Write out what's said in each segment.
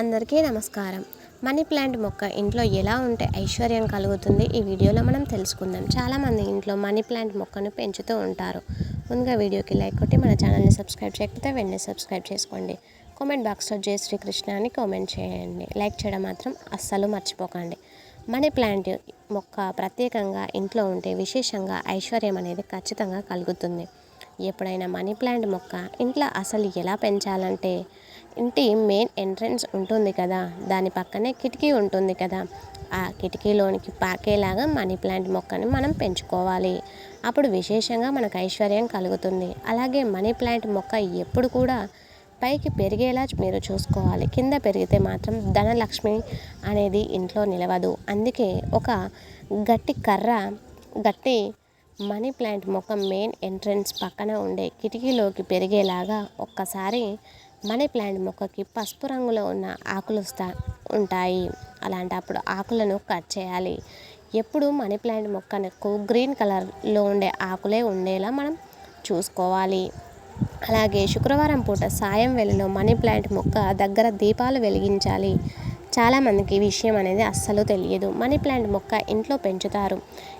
అందరికీ నమస్కారం. Money plant మొక్క ఇంట్లో ఎలా ఉంటే ఐశ్వర్యం కలుగుతుంది ఈ వీడియోలో మనం తెలుసుకుందాం. చాలామంది ఇంట్లో మనీ ప్లాంట్ మొక్కను పెంచుతూ ఉంటారు. ముందుగా వీడియోకి లైక్ కొట్టి మన ఛానల్ని సబ్స్క్రైబ్ చేయకపోతే వెంటనే సబ్స్క్రైబ్ చేసుకోండి. కామెంట్ బాక్స్లో జయ శ్రీకృష్ణ అని కామెంట్ చేయండి. లైక్ చేయడం మాత్రం అస్సలు మర్చిపోకండి. మనీ ప్లాంట్ మొక్క ప్రత్యేకంగా ఇంట్లో ఉంటే విశేషంగా ఐశ్వర్యం అనేది ఖచ్చితంగా కలుగుతుంది. ఎప్పుడైనా మనీ ప్లాంట్ మొక్క ఇంట్లో అసలు ఎలా పెంచాలంటే ఇంటి మెయిన్ ఎంట్రన్స్ ఉంటుంది కదా దాని పక్కనే కిటికీ ఉంటుంది కదా ఆ కిటికీలోనికి పాకేలాగా మనీ ప్లాంట్ మొక్కని మనం పెంచుకోవాలి. అప్పుడు విశేషంగా మనకు ఐశ్వర్యం కలుగుతుంది. అలాగే మనీ ప్లాంట్ మొక్క ఎప్పుడు కూడా పైకి పెరిగేలా మీరు చూసుకోవాలి. కింద పెరిగితే మాత్రం ధనలక్ష్మి అనేది ఇంట్లో నిలవదు. అందుకే ఒక గట్టి కర్ర గట్టి మనీ ప్లాంట్ మొక్క మెయిన్ ఎంట్రన్స్ పక్కన ఉండే కిటికీలోకి పెరిగేలాగా ఒక్కసారి మనీ ప్లాంట్ మొక్కకి పసుపు రంగులో ఉన్న ఆకులు వస్తా ఉంటాయి. అలాంటప్పుడు ఆకులను కట్ చేయాలి. ఎప్పుడు మనీ ప్లాంట్ మొక్కకు గ్రీన్ కలర్లో ఉండే ఆకులే ఉండేలా మనం చూసుకోవాలి. అలాగే శుక్రవారం పూట సాయం వేళలో మనీ ప్లాంట్ మొక్క దగ్గర దీపాలు వెలిగించాలి. చాలామందికి విషయం అనేది అస్సలు తెలియదు. మనీ ప్లాంట్ మొక్క ఇంట్లో పెంచుతారు.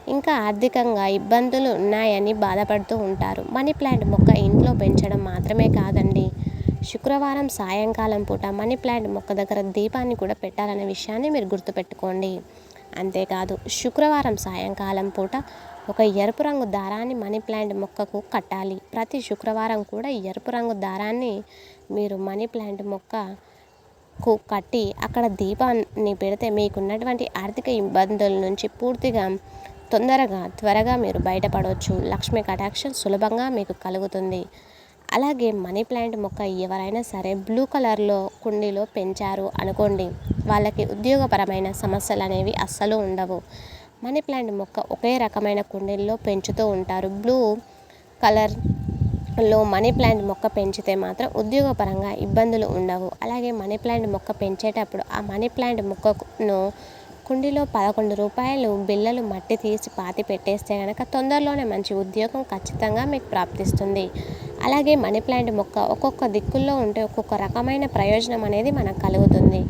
ఇంకా ఆర్థికంగా ఇబ్బందులు ఉన్నాయని బాధపడుతూ ఉంటారు. మనీ ప్లాంట్ మొక్క ఇంట్లో పెంచడం మాత్రమే కాదండి. శుక్రవారం సాయంకాలం పూట మనీ ప్లాంట్ మొక్క దగ్గర దీపాన్ని కూడా పెట్టాలనే విషయాన్ని మీరు గుర్తుపెట్టుకోండి. అంతేకాదు శుక్రవారం సాయంకాలం పూట ఒక ఎరుపు రంగు దారాన్ని మనీ ప్లాంట్ మొక్కకు కట్టాలి. ప్రతి శుక్రవారం కూడా ఎరుపు రంగు దారాన్ని మీరు మనీ ప్లాంట్ మొక్కకు కట్టి అక్కడ దీపాన్ని పెడితే మీకున్నటువంటి ఆర్థిక ఇబ్బందుల నుంచి పూర్తిగా తొందరగా త్వరగా మీరు బయటపడవచ్చు. లక్ష్మీ కటాక్షం సులభంగా మీకు కలుగుతుంది. అలాగే మనీ ప్లాంట్ మొక్క ఎవరైనా సరే బ్లూ కలర్లో కుండీలో పెంచారు అనుకోండి వాళ్ళకి ఉద్యోగపరమైన సమస్యలు అనేవి అస్సలు ఉండవు. మనీ ప్లాంట్ మొక్క ఒకే రకమైన కుండీల్లో పెంచుతూ ఉంటారు. బ్లూ కలర్లో మనీ ప్లాంట్ మొక్క పెంచితే మాత్రం ఉద్యోగపరంగా ఇబ్బందులు ఉండవు. అలాగే మనీ ప్లాంట్ మొక్క పెంచేటప్పుడు ఆ మనీ ప్లాంట్ మొక్కను కుండీలో పదకొండు రూపాయలు బిళ్ళలు మట్టి తీసి పాతి పెట్టేస్తే కనుక తొందరలోనే మంచి ఉద్యోగం ఖచ్చితంగా మీకు ప్రాప్తిస్తుంది. అలాగే మనీ ప్లాంట్ మొక్క ఒక్కొక్క దిక్కుల్లో ఉంటే ఒక్కొక్క రకమైన ప్రయోజనం అనేది మనకు కలుగుతుంది.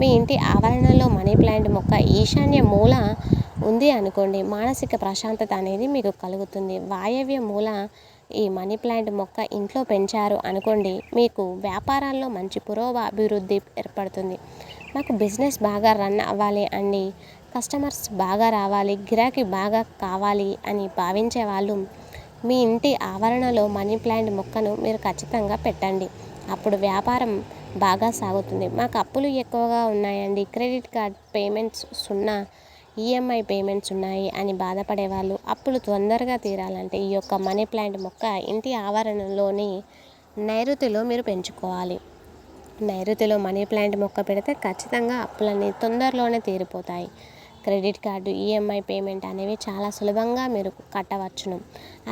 మీ ఇంటి ఆవరణలో మనీ ప్లాంట్ మొక్క ఈశాన్య మూల ఉంది అనుకోండి మానసిక ప్రశాంతత అనేది మీకు కలుగుతుంది. వాయవ్య మూల ఈ మనీ ప్లాంట్ మొక్క ఇంట్లో పెంచారు అనుకోండి మీకు వ్యాపారాల్లో మంచి పురోభివృద్ధి ఏర్పడుతుంది. నాకు బిజినెస్ బాగా రన్ అవ్వాలి అండి కస్టమర్స్ బాగా రావాలి గిరాకీ బాగా కావాలి అని భావించే వాళ్ళు మీ ఇంటి ఆవరణలో మనీ ప్లాంట్ మొక్కను మీరు ఖచ్చితంగా పెట్టండి. అప్పుడు వ్యాపారం బాగా సాగుతుంది. మాకు అప్పులు ఎక్కువగా ఉన్నాయండి. క్రెడిట్ కార్డ్ పేమెంట్స్ సున్నా ఈఎంఐ పేమెంట్స్ ఉన్నాయి అని బాధపడే వాళ్ళు అప్పులు తొందరగా తీరాలంటే ఈ యొక్క మనీ ప్లాంట్ మొక్క ఇంటి ఆవరణలోని నైరుతిలో మీరు పెంచుకోవాలి. నైరుతిలో మనీ ప్లాంట్ మొక్క పెడితే ఖచ్చితంగా అప్పులన్నీ తొందరలోనే తీరిపోతాయి. క్రెడిట్ కార్డు ఈఎంఐ పేమెంట్ అనేవి చాలా సులభంగా మీరు కట్టవచ్చును.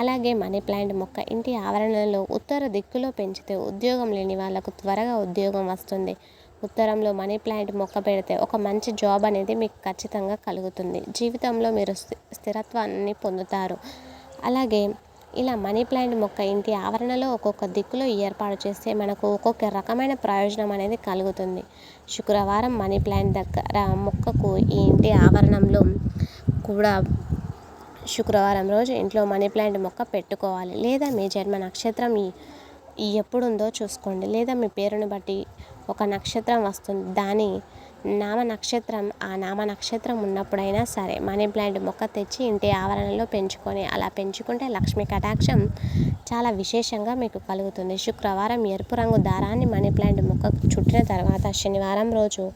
అలాగే మనీ ప్లాంట్ మొక్క ఇంటి ఆవరణలో ఉత్తర దిక్కులో పెంచితే ఉద్యోగం లేని వాళ్ళకు త్వరగా ఉద్యోగం వస్తుంది. ఉత్తరంలో మనీ ప్లాంట్ మొక్క పెడితే ఒక మంచి జాబ్ అనేది మీకు ఖచ్చితంగా కలుగుతుంది. జీవితంలో మీరు స్థిరత్వాన్ని పొందుతారు. అలాగే ఇలా మనీ ప్లాంట్ మొక్క ఇంటి ఆవరణలో ఒక్కొక్క దిక్కులో ఏర్పాటు చేస్తే మనకు ఒక్కొక్క రకమైన ప్రయోజనం అనేది కలుగుతుంది. శుక్రవారం మనీ ప్లాంట్ దగ్గర మొక్కకు ఈ ఇంటి ఆవరణంలో కూడా శుక్రవారం రోజు ఇంట్లో మనీ ప్లాంట్ మొక్క పెట్టుకోవాలి. లేదా మీ జన్మ నక్షత్రం ఎప్పుడుందో చూసుకోండి. లేదా మీ పేరుని బట్టి ఒక నక్షత్రం వస్తుంది. దాని నామ నక్షత్రం ఆ నామ నక్షత్రం ఉన్నప్పుడైనా సరే మనీ ప్లాంట్ మొక్క తెచ్చి ఇంటి ఆవరణలో పెంచుకొని అలా పెంచుకుంటే లక్ష్మీ కటాక్షం చాలా విశేషంగా మీకు కలుగుతుంది. శుక్రవారం ఎరుపు రంగు దారాన్ని మనీ ప్లాంట్ మొక్కకు చుట్టిన తర్వాత శనివారం రోజు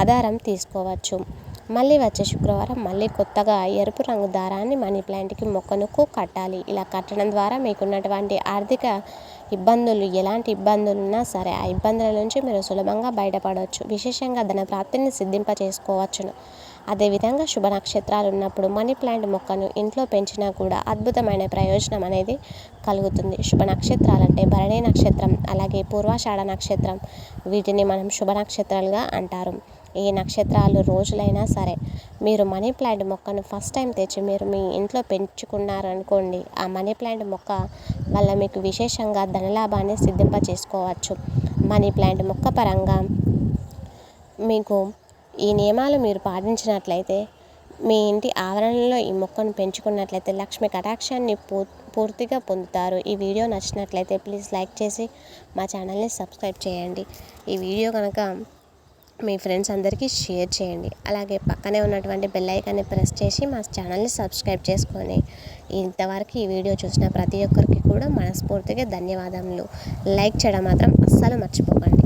ఆధారం తీసుకోవచ్చు. మళ్ళీ వచ్చే శుక్రవారం మళ్ళీ కొత్తగా ఎరుపు రంగు దారాన్ని మనీ ప్లాంట్కి మొక్కనుకు కట్టాలి. ఇలా కట్టడం ద్వారా మీకున్నటువంటి ఆర్థిక ఇబ్బందులు ఎలాంటి ఇబ్బందులు ఉన్నా సరే ఆ ఇబ్బందుల నుంచి మీరు సులభంగా బయటపడవచ్చు విశేషంగా ధన ప్రాప్తిని సిద్ధింప చేసుకోవచ్చును అదేవిధంగా శుభ నక్షత్రాలు ఉన్నప్పుడు మనీ ప్లాంట్ మొక్కను ఇంట్లో పెంచినా కూడా అద్భుతమైన ప్రయోజనం అనేది కలుగుతుంది. శుభ నక్షత్రాలంటే భరణి నక్షత్రం అలాగే పూర్వాషాఢ నక్షత్రం. వీటిని మనం శుభ నక్షత్రాలుగా అంటారు. ఏ నక్షత్రాలు రోజులైనా సరే. మీరు మనీ ప్లాంట్ మొక్కను ఫస్ట్ టైం తెచ్చి మీరు మీ ఇంట్లో పెంచుకున్నారనుకోండి ఆ మనీ ప్లాంట్ మొక్క వల్ల మీకు విశేషంగా ధనలాభాన్ని సిద్ధింప చేసుకోవచ్చు మనీ ప్లాంట్ మొక్క పరంగా మీకు ఈ నియమాలు మీరు పాటించినట్లయితే మీ ఇంటి ఆవరణలో ఈ మొక్కను పెంచుకున్నట్లయితే లక్ష్మి కటాక్షాన్ని పూ పూర్తిగా పొందుతారు. ఈ వీడియో నచ్చినట్లయితే ప్లీజ్ లైక్ చేసి మా ఛానల్ని సబ్స్క్రైబ్ చేయండి. ఈ వీడియో కనుక మీ ఫ్రెండ్స్ అందరికీ షేర్ చేయండి. అలాగే పక్కనే ఉన్నటువంటి బెల్ ఐకాన్ని ప్రెస్ చేసి మా ఛానల్ని సబ్స్క్రైబ్ చేసుకొని ఇంతవరకు ఈ వీడియో చూసిన ప్రతి ఒక్కరికి కూడా మనస్ఫూర్తిగా ధన్యవాదములు. లైక్ చేయడం మాత్రం అస్సలు మర్చిపోకండి.